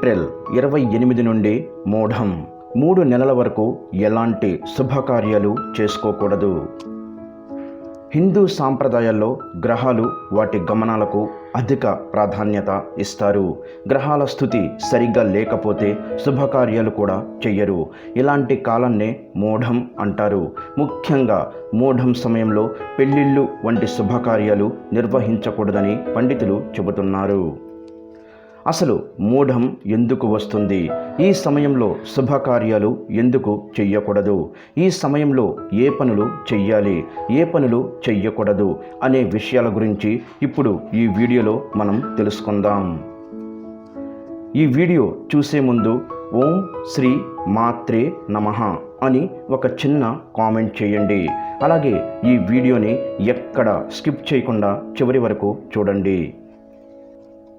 April ఇరవై ఎనిమిది నుండి మూఢం. మూడు నెలల వరకు ఎలాంటి శుభకార్యాలు చేసుకోకూడదు. హిందూ సాంప్రదాయాల్లో గ్రహాలు వాటి గమనాలకు అధిక ప్రాధాన్యత ఇస్తారు. గ్రహాల స్థుతి సరిగ్గా లేకపోతే శుభకార్యాలు కూడా చెయ్యరు. ఇలాంటి కాలాన్నే మూఢం అంటారు. ముఖ్యంగా మూఢం సమయంలో పెళ్ళిళ్ళు వంటి శుభకార్యాలు నిర్వహించకూడదని పండితులు చెబుతున్నారు. అసలు మూఢం ఎందుకు వస్తుంది? ఈ సమయంలో శుభకార్యాలు ఎందుకు చెయ్యకూడదు? ఈ సమయంలో ఏ పనులు చెయ్యాలి? ఏ పనులు చెయ్యకూడదు? అనే విషయాల గురించి ఇప్పుడు ఈ వీడియోలో మనం తెలుసుకుందాం. ఈ వీడియో చూసే ముందు ఓం శ్రీ మాత్రే నమః అని ఒక చిన్న కామెంట్ చేయండి. అలాగే ఈ వీడియోని ఎక్కడ స్కిప్ చేయకుండా చివరి వరకు చూడండి.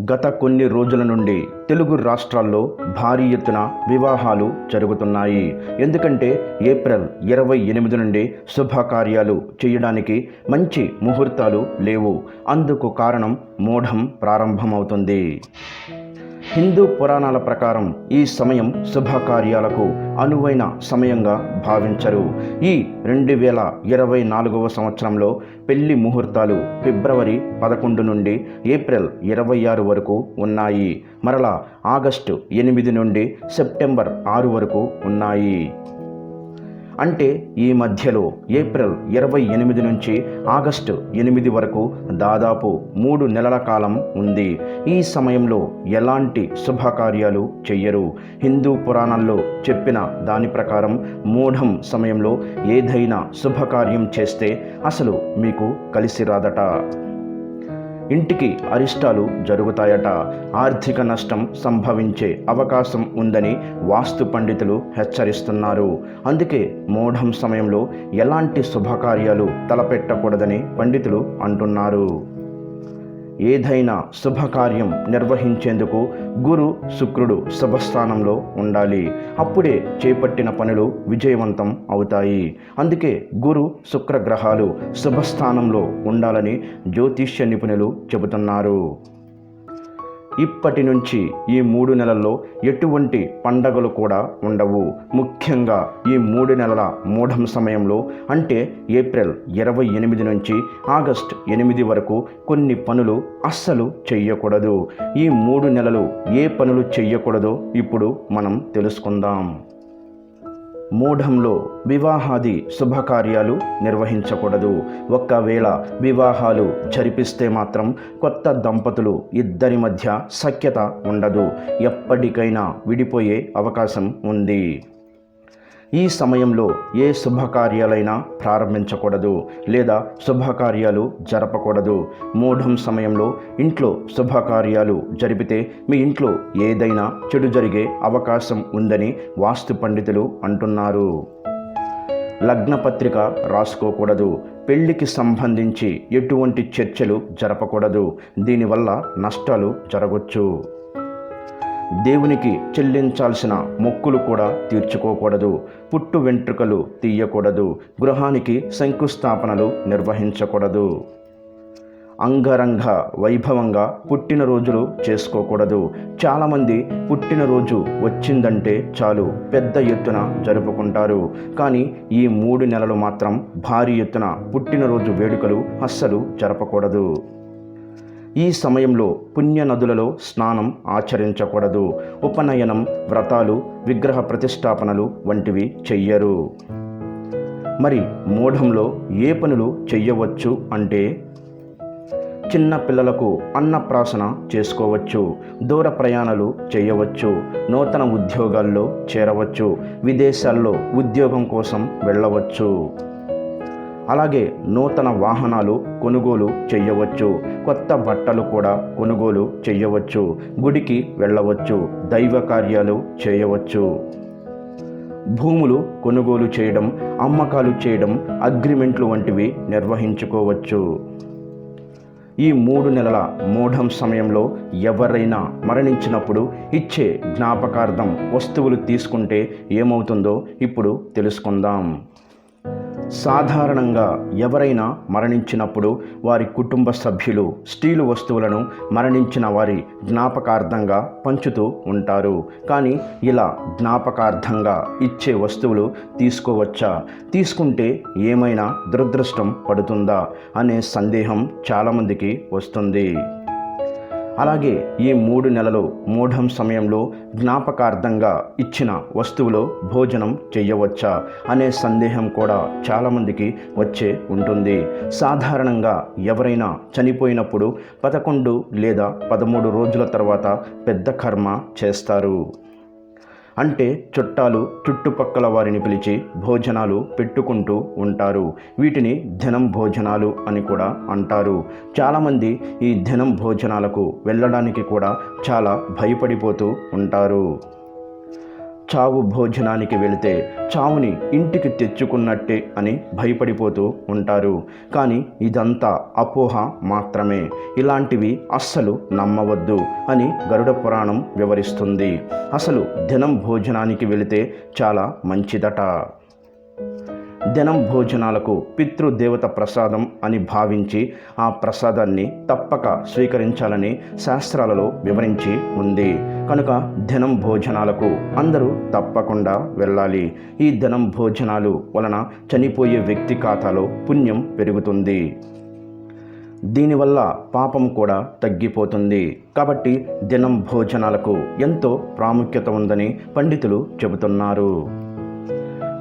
గత కొన్ని రోజుల నుండి తెలుగు రాష్ట్రాల్లో భారీ ఎత్తున వివాహాలు జరుగుతున్నాయి. ఎందుకంటే ఏప్రిల్ ఇరవై ఎనిమిది నుండి శుభకార్యాలు చేయడానికి మంచి ముహూర్తాలు లేవు. అందుకు కారణం మూఢం ప్రారంభమవుతుంది. హిందూ పురాణాల ప్రకారం ఈ సమయం శుభకార్యాలకు అనువైన సమయంగా భావించరు. ఈ రెండు వేల ఇరవై నాలుగవ సంవత్సరంలో పెళ్ళి ముహూర్తాలు ఫిబ్రవరి పదకొండు నుండి ఏప్రిల్ ఇరవై ఆరు వరకు ఉన్నాయి. మరలా ఆగస్టు ఎనిమిది నుండి సెప్టెంబర్ ఆరు వరకు ఉన్నాయి. అంటే ఈ మధ్యలో ఏప్రిల్ ఇరవై ఎనిమిది నుంచి ఆగస్టు ఎనిమిది వరకు దాదాపు మూడు నెలల కాలం ఉంది. ఈ సమయంలో ఎలాంటి శుభకార్యాలు చెయ్యరు. హిందూ పురాణాల్లో చెప్పిన దాని ప్రకారం మూఢం సమయంలో ఏదైనా శుభకార్యం చేస్తే అసలు మీకు కలిసి రాదట. ఇంటికి అరిష్టాలు జరుగుతాయట. ఆర్థిక నష్టం సంభవించే అవకాశం ఉందని వాస్తు పండితులు హెచ్చరిస్తున్నారు. అందుకే మూఢం సమయంలో ఎలాంటి శుభకార్యాలు తలపెట్టకూడదని పండితులు అంటున్నారు. ఏదైనా శుభకార్యం నిర్వహించేందుకు గురు శుక్రుడు శుభస్థానంలో ఉండాలి. అప్పుడే చేపట్టిన పనులు విజయవంతం అవుతాయి. అందుకే గురు శుక్ర గ్రహాలు శుభస్థానంలో ఉండాలని జ్యోతిష్య నిపుణులు చెబుతున్నారు. ఇప్పటి నుంచి ఈ మూడు నెలల్లో ఎటువంటి పండగలు కూడా ఉండవు. ముఖ్యంగా ఈ మూడు నెలల మూఢం సమయంలో అంటే ఏప్రిల్ ఇరవై ఎనిమిది నుంచి ఆగస్ట్ ఎనిమిది వరకు కొన్ని పనులు అస్సలు చెయ్యకూడదు. ఈ మూడు నెలలు ఏ పనులు చెయ్యకూడదో ఇప్పుడు మనం తెలుసుకుందాం. మూఢంలో వివాహాది శుభకార్యాలు నిర్వహించకూడదు. ఒకవేళ వివాహాలు జరిపిస్తే మాత్రం కొత్త దంపతులు ఇద్దరి మధ్య సఖ్యత ఉండదు. ఎప్పటికైనా విడిపోయే అవకాశం ఉంది. ఈ సమయంలో ఏ శుభకార్యాలైనా ప్రారంభించకూడదు లేదా శుభకార్యాలు జరపకూడదు. మూఢం సమయంలో ఇంట్లో శుభకార్యాలు జరిపితే మీ ఇంట్లో ఏదైనా చెడు జరిగే అవకాశం ఉందని వాస్తు పండితులు అంటున్నారు. లగ్నపత్రిక రాసుకోకూడదు. పెళ్ళికి సంబంధించి ఎటువంటి చర్చలు జరపకూడదు. దీనివల్ల నష్టాలు జరగవచ్చు దేవునికి చెల్లించాల్సిన మొక్కులు కూడా తీర్చుకోకూడదు పుట్టు వెంట్రుకలు తీయకూడదు గృహానికి శంకుస్థాపనలు నిర్వహించకూడదు. అంగరంగ వైభవంగా పుట్టినరోజులు చేసుకోకూడదు. చాలామంది పుట్టినరోజు వచ్చిందంటే చాలు పెద్ద ఎత్తున జరుపుకుంటారు. కానీ ఈ మూడు నెలలు మాత్రం భారీ ఎత్తున పుట్టినరోజు వేడుకలు అస్సలు జరపకూడదు. ఈ సమయంలో పుణ్య నదులలో స్నానం ఆచరించకూడదు. ఉపనయనం వ్రతాలు విగ్రహ ప్రతిష్టాపనలు వంటివి చెయ్యరు. మరి మూఢంలో ఏ పనులు చెయ్యవచ్చు అంటే? చిన్న పిల్లలకు అన్నప్రాసన చేసుకోవచ్చు దూర ప్రయాణాలు చేయవచ్చు నూతన ఉద్యోగాల్లో చేరవచ్చు విదేశాల్లో ఉద్యోగం కోసం వెళ్ళవచ్చు. అలాగే నూతన వాహనాలు కొనుగోలు చేయవచ్చు. కొత్త బట్టలు కూడా కొనుగోలు చేయవచ్చు. గుడికి వెళ్ళవచ్చు. దైవ కార్యాలు చేయవచ్చు. భూములు కొనుగోలు చేయడం అమ్మకాలు చేయడం అగ్రిమెంట్లు వంటివి నిర్వహించుకోవచ్చు. ఈ మూడు నెలల మూఢం సమయంలో ఎవరైనా మరణించినప్పుడు ఇచ్చే జ్ఞాపకార్థం వస్తువులు తీసుకుంటే ఏమవుతుందో ఇప్పుడు తెలుసుకుందాం. సాధారణంగా ఎవరైనా మరణించినప్పుడు వారి కుటుంబ సభ్యులు స్టీలు వస్తువులను మరణించిన వారి జ్ఞాపకార్థంగా పంచుతూ ఉంటారు. కానీ ఇలా జ్ఞాపకార్థంగా ఇచ్చే వస్తువులు తీసుకోవచ్చా? తీసుకుంటే ఏమైనా దురదృష్టం పడుతుందా? అనే సందేహం చాలామందికి వస్తుంది. అలాగే ఈ మూడు నెలలు మూఢం సమయంలో జ్ఞాపకార్థంగా ఇచ్చిన వస్తువులో భోజనం చేయవచ్చా అనే సందేహం కూడా చాలామందికి వచ్చే ఉంటుంది. సాధారణంగా ఎవరైనా చనిపోయినప్పుడు పదకొండు లేదా పదమూడు రోజుల తర్వాత పెద్ద కర్మ చేస్తారు. అంటే చుట్టాలు చుట్టుపక్కల వారిని పిలిచి భోజనాలు పెట్టుకుంటూ ఉంటారు. వీటిని ధనం భోజనాలు అని కూడా అంటారు. చాలామంది ఈ ధనం భోజనాలకు వెళ్ళడానికి కూడా చాలా భయపడిపోతూ ఉంటారు. చావు భోజనానికి వెళితే చావుని ఇంటికి తెచ్చుకున్నట్టే అని భయపడిపోతూ ఉంటారు. కానీ ఇదంతా అపోహ మాత్రమే. ఇలాంటివి అస్సలు నమ్మవద్దు అని గరుడ పురాణం వివరిస్తుంది. అసలు దినం భోజనానికి వెళితే చాలా మంచిదట. దినం భోజనాలకు పితృదేవత ప్రసాదం అని భావించి ఆ ప్రసాదాన్ని తప్పక స్వీకరించాలని శాస్త్రాలలో వివరించి ఉంది. కనుక దినం భోజనాలకు అందరూ తప్పకుండా వెళ్ళాలి. ఈ దినం భోజనాలు వలన చనిపోయే వ్యక్తి ఖాతాలో పుణ్యం పెరుగుతుంది. దీనివల్ల పాపం కూడా తగ్గిపోతుంది. కాబట్టి దినం భోజనాలకు ఎంతో ప్రాముఖ్యత ఉందని పండితులు చెబుతున్నారు.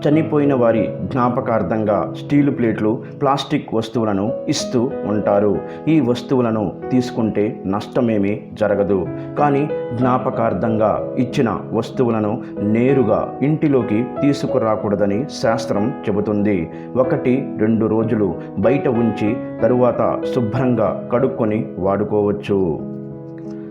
చనిపోయిన వారి జ్ఞాపకార్థంగా స్టీలు ప్లేట్లు ప్లాస్టిక్ వస్తువులను ఇస్తూ ఉంటారు. ఈ వస్తువులను తీసుకుంటే నష్టమేమీ జరగదు. కానీ జ్ఞాపకార్థంగా ఇచ్చిన వస్తువులను నేరుగా ఇంటిలోకి తీసుకురాకూడదని శాస్త్రం చెబుతుంది. ఒకటి రెండు రోజులు బయట ఉంచి తరువాత శుభ్రంగా కడుక్కొని వాడుకోవచ్చు.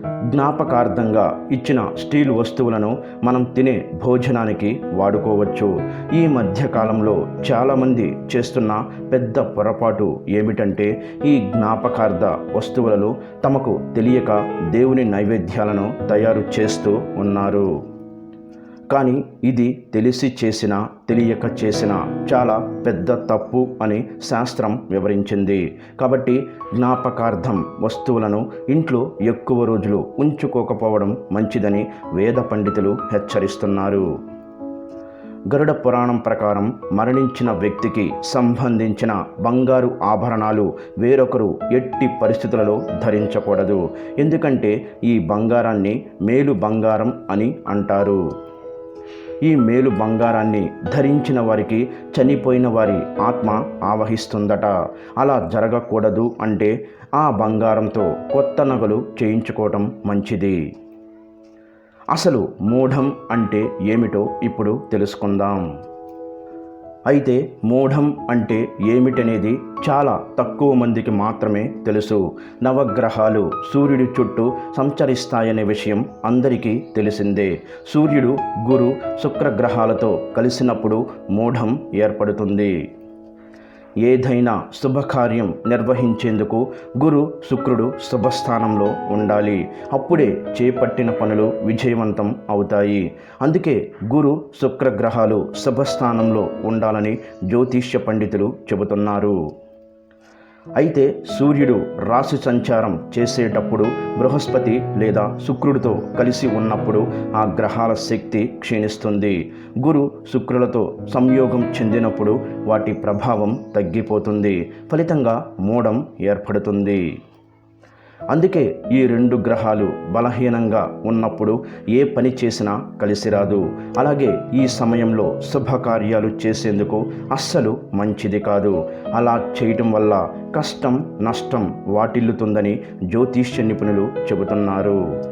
జ్ఞాపకార్థంగా ఇచ్చిన స్టీల్ వస్తువులను మనం తినే భోజనానికి వాడుకోవచ్చు. ఈ మధ్యకాలంలో చాలామంది చేస్తున్న పెద్ద పొరపాటు ఏమిటంటే ఈ జ్ఞాపకార్థ వస్తువులలో తమకు తెలియక దేవుని నైవేద్యాలను తయారు చేస్తూ ఉన్నారు. కానీ ఇది తెలిసి చేసిన తెలియక చేసిన చాలా పెద్ద తప్పు అని శాస్త్రం వివరించింది. కాబట్టి జ్ఞాపకార్థం వస్తువులను ఇంట్లో ఎక్కువ రోజులు ఉంచుకోకపోవడం మంచిదని వేద పండితులు హెచ్చరిస్తున్నారు. గరుడ పురాణం ప్రకారం మరణించిన వ్యక్తికి సంబంధించిన బంగారు ఆభరణాలు వేరొకరు ఎట్టి పరిస్థితులలో ధరించకూడదు. ఎందుకంటే ఈ బంగారాన్ని మేలు బంగారం అని అంటారు. ఈ మేలు బంగారాన్ని ధరించిన వారికి చనిపోయిన వారి ఆత్మ ఆవహిస్తుందట. అలా జరగకూడదు అంటే ఆ బంగారంతో కొత్త నగలు చేయించుకోవటం మంచిది. అసలు మూఢం అంటే ఏమిటో ఇప్పుడు తెలుసుకుందాం. అయితే మూఢం అంటే ఏమిటనేది చాలా తక్కువ మందికి మాత్రమే తెలుసు. నవగ్రహాలు సూర్యుడి చుట్టూ సంచరిస్తాయనే విషయం అందరికీ తెలిసిందే. సూర్యుడు గురు శుక్రగ్రహాలతో కలిసినప్పుడు మూఢం ఏర్పడుతుంది. ఏదైనా శుభకార్యం నిర్వహించేందుకు గురు శుక్రుడు శుభస్థానంలో ఉండాలి. అప్పుడే చేపట్టిన పనులు విజయవంతం అవుతాయి. అందుకే గురు శుక్రగ్రహాలు శుభస్థానంలో ఉండాలని జ్యోతిష్య పండితులు చెబుతున్నారు. అయితే సూర్యుడు రాశి సంచారం చేసేటప్పుడు బృహస్పతి లేదా శుక్రుడితో కలిసి ఉన్నప్పుడు ఆ గ్రహాల శక్తి క్షీణిస్తుంది. గురు శుక్రులతో సంయోగం చెందినప్పుడు వాటి ప్రభావం తగ్గిపోతుంది. ఫలితంగా మూఢం ఏర్పడుతుంది. అందుకే ఈ రెండు గ్రహాలు బలహీనంగా ఉన్నప్పుడు ఏ పని చేసినా కలిసి రాదు అలాగే ఈ సమయంలో శుభకార్యాలు చేసేందుకు అస్సలు మంచిది కాదు. అలా చేయటం వల్ల కష్టం నష్టం వాటిల్లుతుందని జ్యోతిష్య నిపుణులు చెబుతున్నారు.